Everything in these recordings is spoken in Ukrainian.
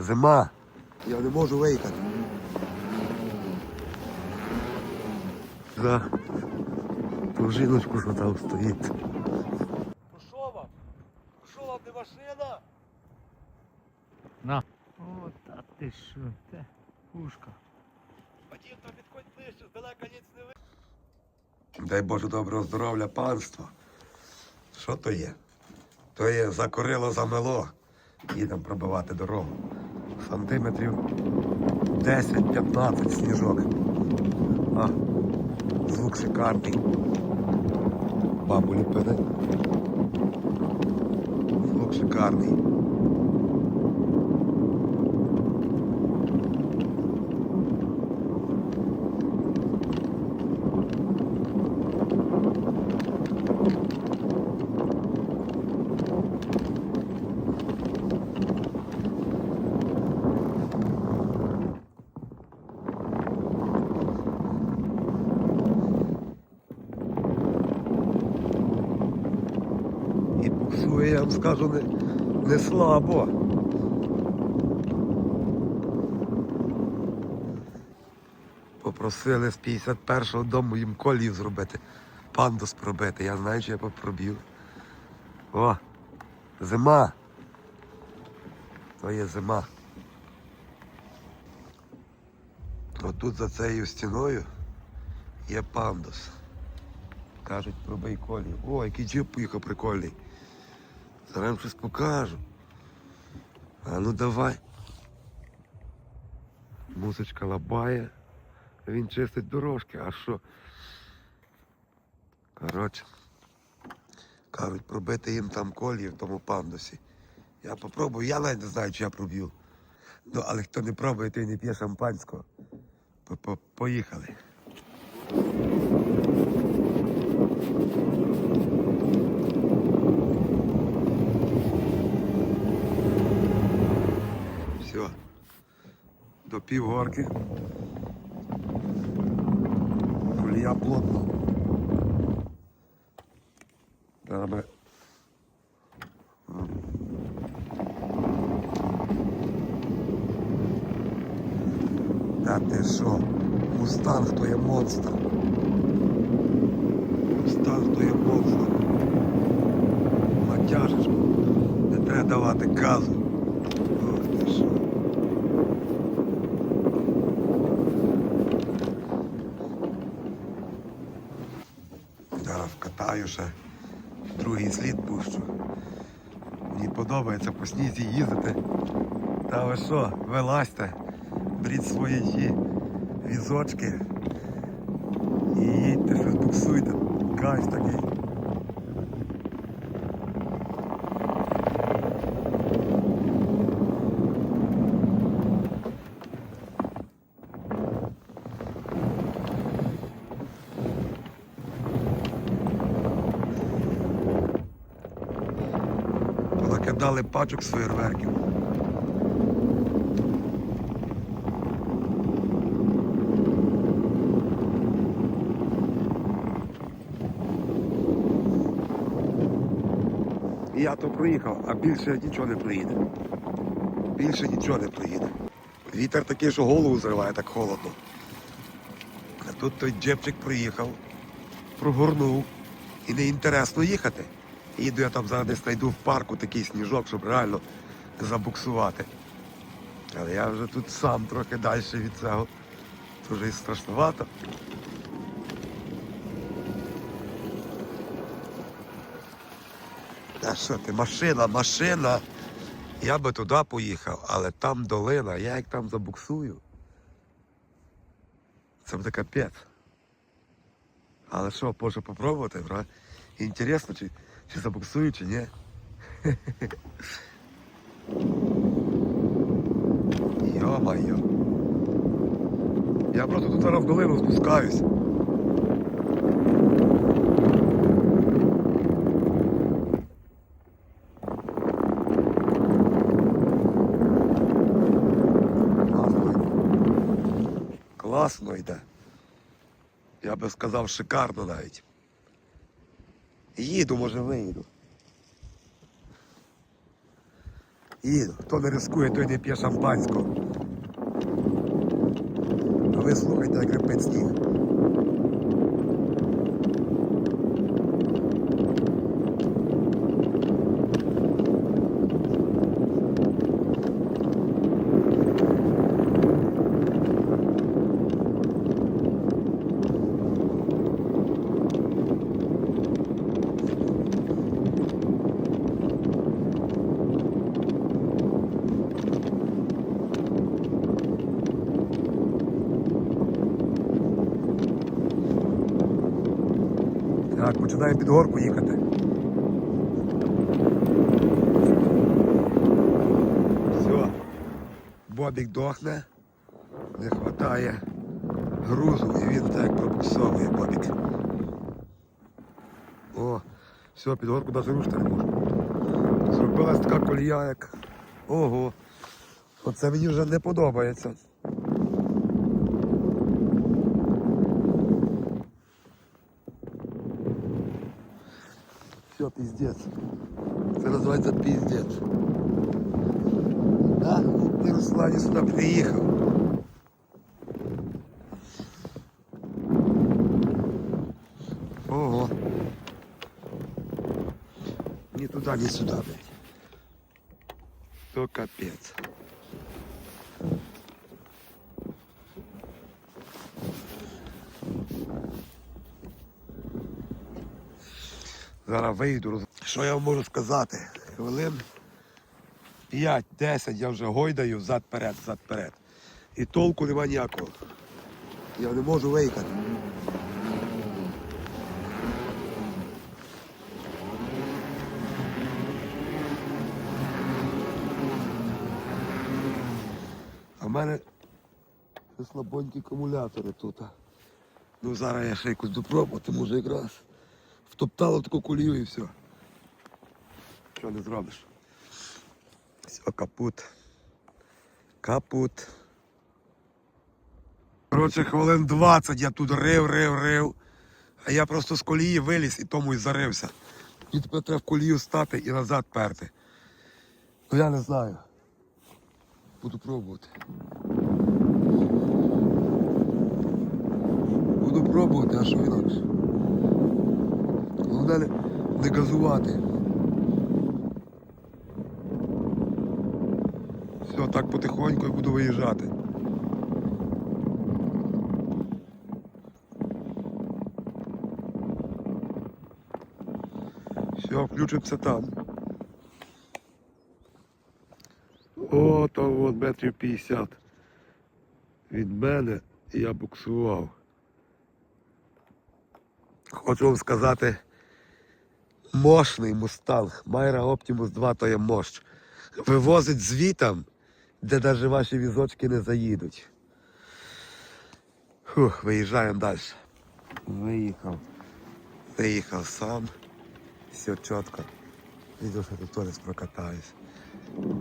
Зима. Я не можу виїхати. За ту жіночку, що там стоїть. Ну що вам? Що вам не машина? На. О, та ти що, те, пушка. Вадим, там підходь ближче, здалека ніц не ви. Дай Боже доброго здоров'я панство. Що то є? То є закорило замело. Їдемо пробивати дорогу. Сантиметрів 10-15 сніжок. А, звук шикарний. Бабу ліпили. Звук шикарний. І буксує, я вам скажу, не, не слабо. Попросили з 51-го дому їм колів зробити, пандус пробити. Я знаю, що я попробів. О, зима. То є зима. Отут за цією стіною є пандус. Кажуть, пробий колі. О, який джип поїхав прикольний. Зараз щось покажу. А ну давай. Музичка лабає. Він чистить дорожки, а що? Коротше. Кажуть, пробити їм там колії в тому пандусі. Я попробую, я навіть не знаю, чи я проб'ю. Ну, але хто не пробує, той не п'є шампанського. По- Поїхали. Все. До півгорки. Колія плотно. Зараз ми... Та ти що? Мустанг то є монстр. Мустанг то є монстр. Натяжечку. Не треба давати газу. Ох ти що. Ще другий слід пущу. Мені подобається по снізі їздити. Та ви що, вилазьте, бріть свої ті візочки і їдьте, щось буксуйте. Кайф такий. Пачок з фейерверків. Я то проїхав, а більше нічого не проїде. Більше нічого не проїде. Вітер такий, що голову зриває, так холодно. А тут той джепчик приїхав, прогорнув і не інтересно їхати. Їду я там зараз десь знайду в парку такий сніжок, щоб реально забуксувати. Але я вже тут сам трохи далі від цього. Це вже і страшновато. А що ти, машина, машина. Я би туди поїхав, але там долина, я як там забуксую. Це буде капець. Але що, може попробувати, бра? Інтересно, чи, чи забуксую, чи ні. Йо-майо. Я просто тут зараз в долину спускаюсь. Класно йде. Я би сказав, шикарно навіть. Їду, може виїду. Їду. Хто не рискує, той не п'є шампанського. А ви слухайте, як репить сніг. Так, починаємо під горку їхати. Все. Бобік дохне, не вистачає грузу і він так пробуксовує Бобік. О, все, під горку навіть рушити не можу. Зробилась така колія, як. Ого. Оце мені вже не подобається. Все, пиздец. Це називається пиздец. Да? Ти Руслані сюди приїхав. Ого. Ні туди, ні сюди, блядь. То капець. Зараз вийду. Що я вам можу сказати? Хвилин 5-10 я вже гойдаю взад-перед, взад-перед. І толку нема ніякого. Я не можу виїхати. А в мене слабонькі акумулятори тут. Ну зараз я ще якось допробувати, може якраз втоптало таку кулію і все. Що не зробиш? Все, капут. Капут. Коротше, хвилин 20 я тут рив, рив, рив. А я просто з колії виліз і тому і зарився. Мені тепер треба в колію стати і назад перти. Ну я не знаю. Буду пробувати. Буду пробувати, а що інакше? Головне не, не газувати. Все, так потихоньку і буду виїжджати. Все, включимося там. О, там от метрів 50 від мене я буксував. Хочу вам сказати, мощний мустанг. Майра Оптимус 2 то є мощ. Вивозить звітам, де навіть ваші візочки не заїдуть. Фух, виїжджаємо далі. Виїхав. Виїхав сам. Все чітко. Іду, що тут теж прокатаюсь.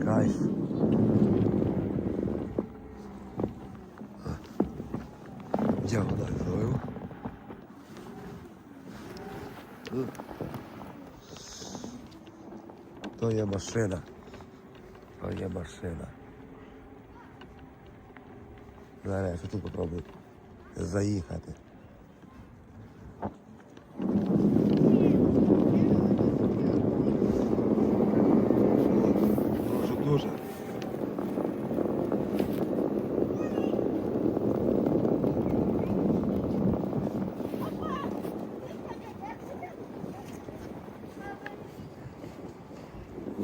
Кайф. Діагональ зловив. То є машина. То є машина. Зараз я тут попробую заїхати.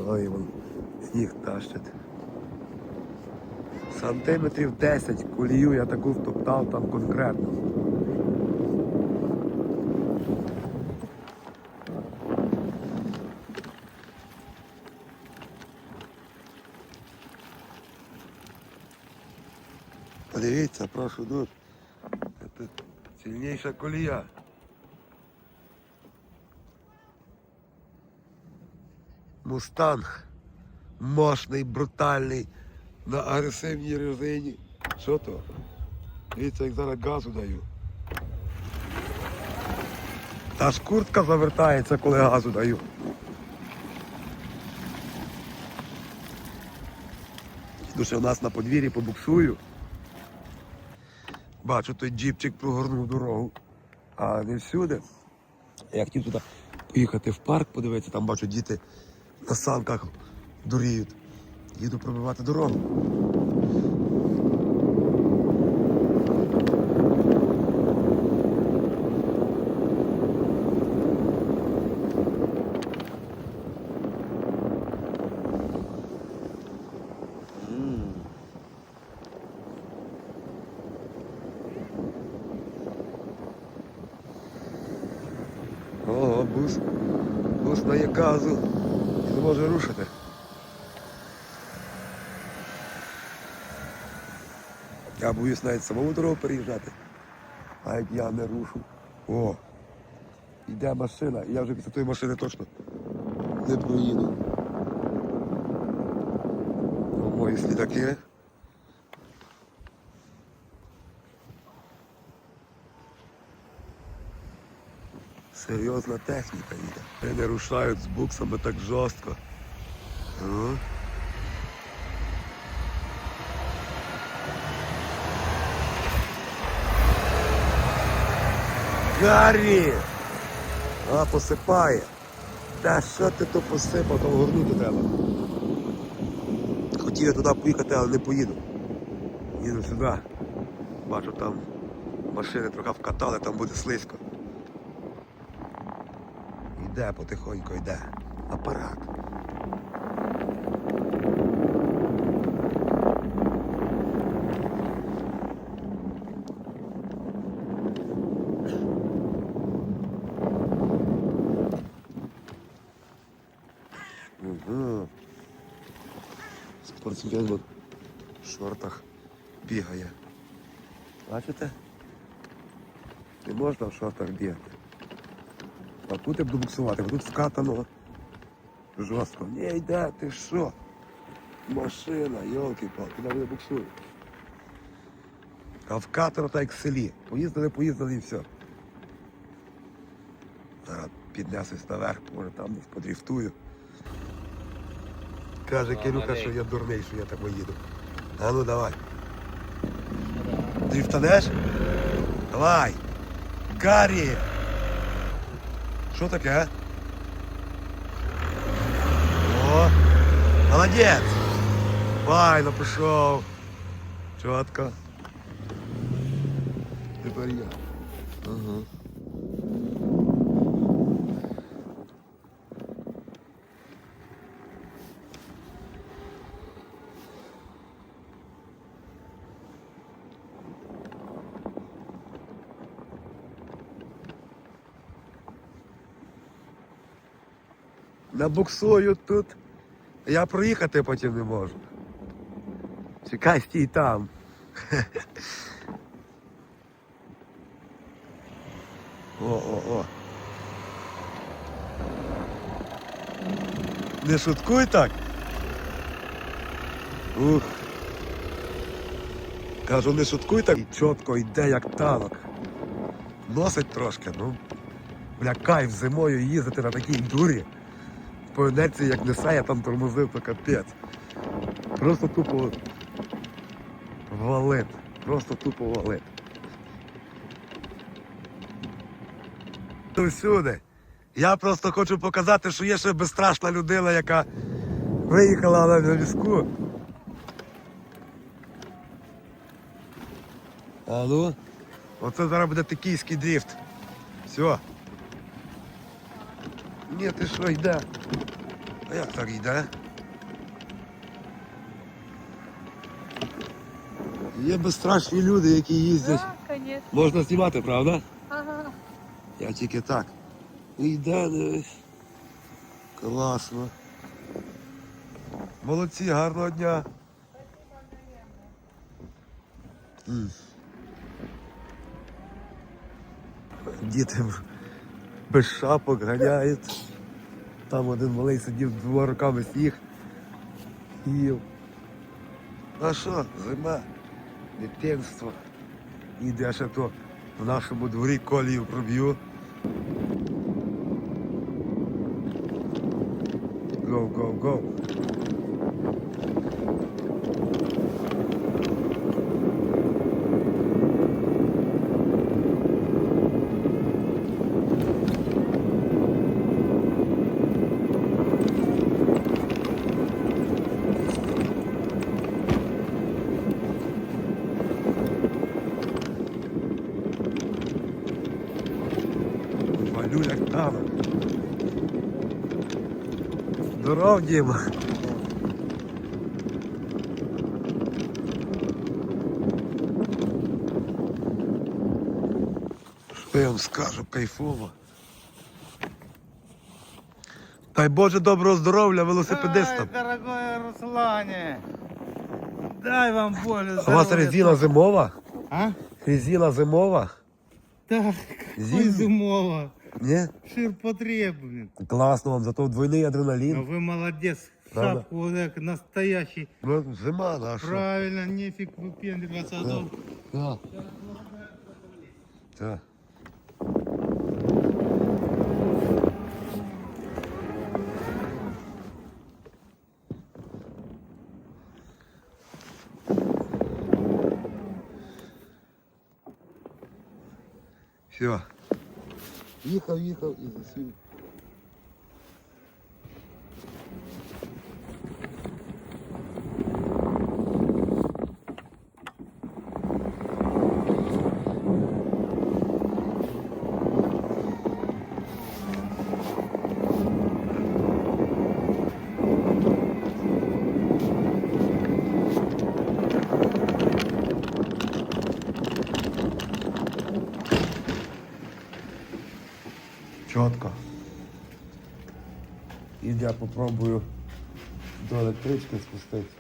Ой, вон сніг тащить. Сантиметрів 10 колію я таку втоптав там конкретно. Подивіться, прошу дуже. Це сильніша колія. Мустанг. Мощний, брутальний, на агресивній резині. Що то? Дивіться, як зараз газу даю. Аж куртка завертається, коли газу даю. Дуже у нас на подвір'ї побуксую. Бачу, той джіпчик прогорнув дорогу. А не всюди. Я хотів туди поїхати в парк, подивитися, там бачу діти на санках дуріють. Їду пробивати дорогу. Ого, бус. Бус дає газу і не може рушити. Я боюсь навіть самому дорогу переїжджати. А як я не рушу. О! Йде машина, я вже після тої машини точно не проїду. Мої слідаки. Серйозна техніка їде. Вони не рушають з буксами так жорстко. Гаррі! А, посипає. Та що ти то посипав, там горнути треба. Хотів я туди поїхати, але не поїду. Їду сюди. Бачу, там машини трохи вкатали, там буде слизько. Йде потихоньку, йде. Апарат. Угу. Спортсмен от в шортах бігає. Бачите? Не можна в шортах бігати. А тут я буду буксувати, бо тут вкатано жорстко. Не йде, ти що? Машина, йолки-палки, куди буде буксую. А вкатано так як в селі. Поїздили, поїздили і все. Піднесусь наверх, може там десь подріфтую. Каже Кирюха, що я дурний, що я так поїду. А ну давай. Дріфтанеш? Давай. Гаррі! Що таке? О, молодець! Файно пішов. Чітко. Тепер я. Ага. Набуксую тут. Я проїхати потім не можу. Чекай, стій там. О, о, о. Не шуткуй так. Ух. Кажу, не шуткуй так. І чітко йде, як танок. Носить трошки, ну. Бля, кайф зимою їздити на такій дурі. По інерції як несе, я там тормозив, то капець. Просто тупо валит. Просто тупо валит. Всюди. Я просто хочу показати, що є ще безстрашна людина, яка виїхала на візку. А ну? Оце зараз буде токійський дріфт. Все. Ні, ти що йде? А як так йде? Є безстрашні люди, які їздять. Да, конечно. Можна знімати, правда? Ага. Я тільки так. Йде, дивись. Класно. Молодці, гарного дня. Діти без шапок ганяють. Там один малий сидів двома руками сніг. Їв. А що, зима, дитинство. Іде ще то в нашому дворі колію проб'ю. Go, go. Здоров, Діма. Що я вам скажу, кайфово. Дай Боже доброго здоров'я велосипедистам. Ай, дорогой Руслане, дай вам Боже А у вас резина зимова? А? Резина зимова? Так, Зимний? зимова. Ні? Ширпотреб, блин. Класно вам, зато двойний Но адреналін. вы молодец. Правда? Шапку вот так настоящий. Ну, зима наша. Правильно, нефиг выпендриваться. а то Так. Так. Все. Їхав, їхав і засів. Чітко. І я попробую до електрички спустити.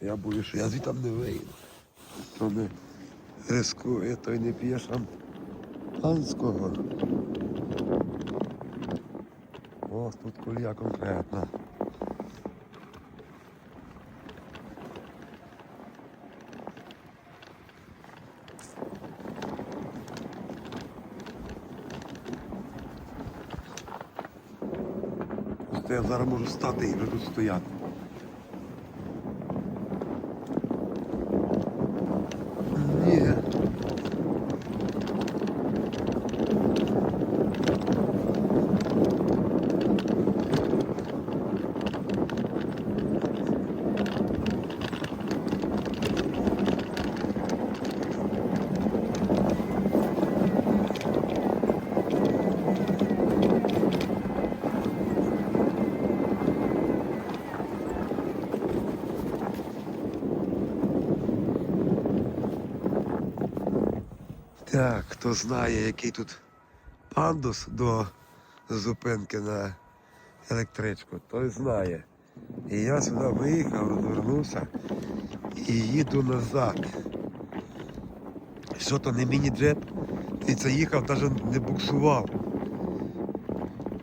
Я боюсь, що я звідти не вийду. То не рискує, той не п'є шампанського. Ось тут колія конкретна. Просто я зараз можу стати і вже тут стояти. Ні. Так, хто знає, який тут пандус до зупинки на електричку, той знає. І я сюди виїхав, розвернувся і їду назад. Що то не міні-джет? І це їхав, навіть не буксував.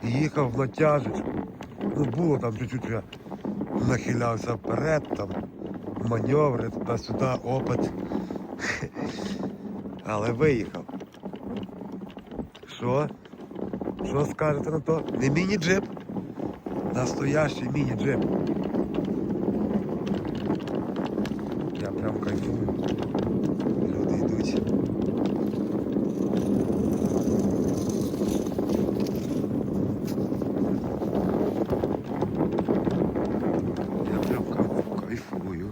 Їхав на тяжечку. Ну було там чуть-чуть я нахилявся вперед, там маневри туди-сюди, опит. Але виїхав. Що? Що скажете на то? Не міні-джип. Настоящий міні-джип. Я прям кайфую. Люди йдуть. Я прям кайф- кайфую.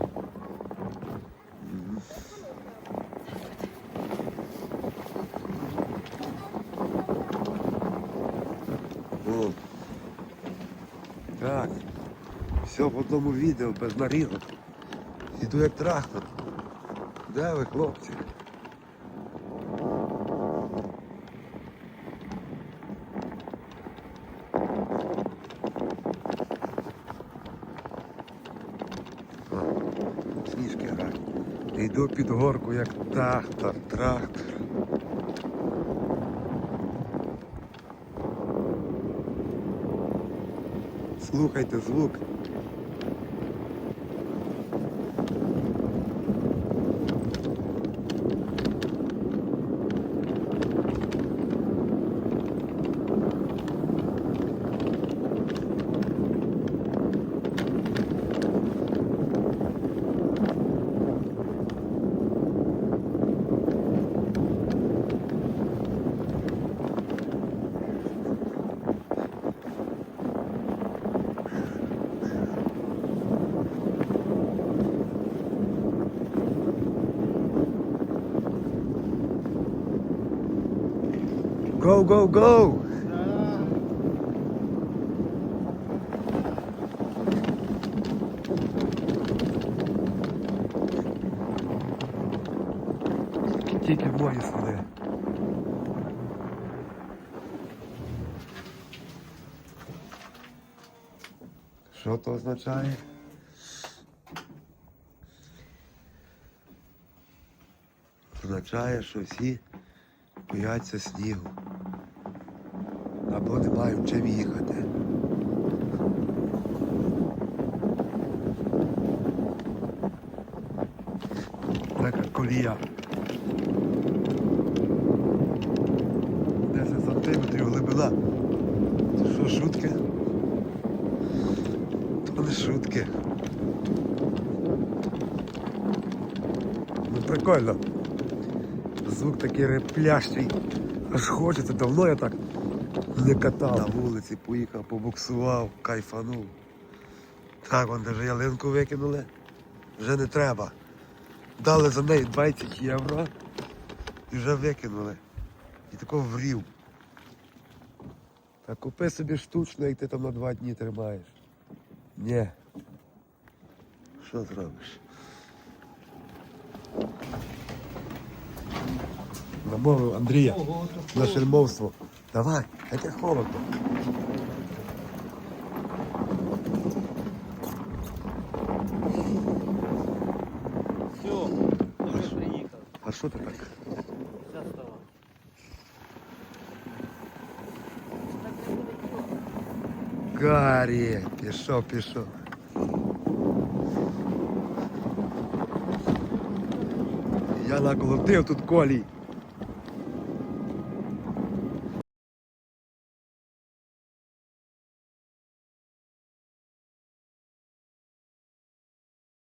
О. Так. Все в одному відео без нарізок. Іду як трактор. Де ви, хлопці? Сніжки гарні. Йду під горку як трактор, трактор. Слухайте звук. go, go! Тільки бої сюди. Що то означає? Означає, що всі бояться снігу. Або не мають чим їхати. Така колія. 10 сантиметрів глибина. Це що, шутки? То не шутки. Ну прикольно. Звук такий реплящий. Аж хочеться, давно я так не катав. На вулиці поїхав, побуксував, кайфанув. Так, вон даже ялинку викинули. Вже не треба. Дали за неї 20 євро і вже викинули. І такого врів. Та купи собі штучно, і ти там на два дні тримаєш. Ні. Що зробиш? Намовив Андрія на шельмовство. Давай, яке холодно. Все, вже приїхав. А що ти так? Зараз стало. Гарі, пішов, пішов. Я наколотив тут колій.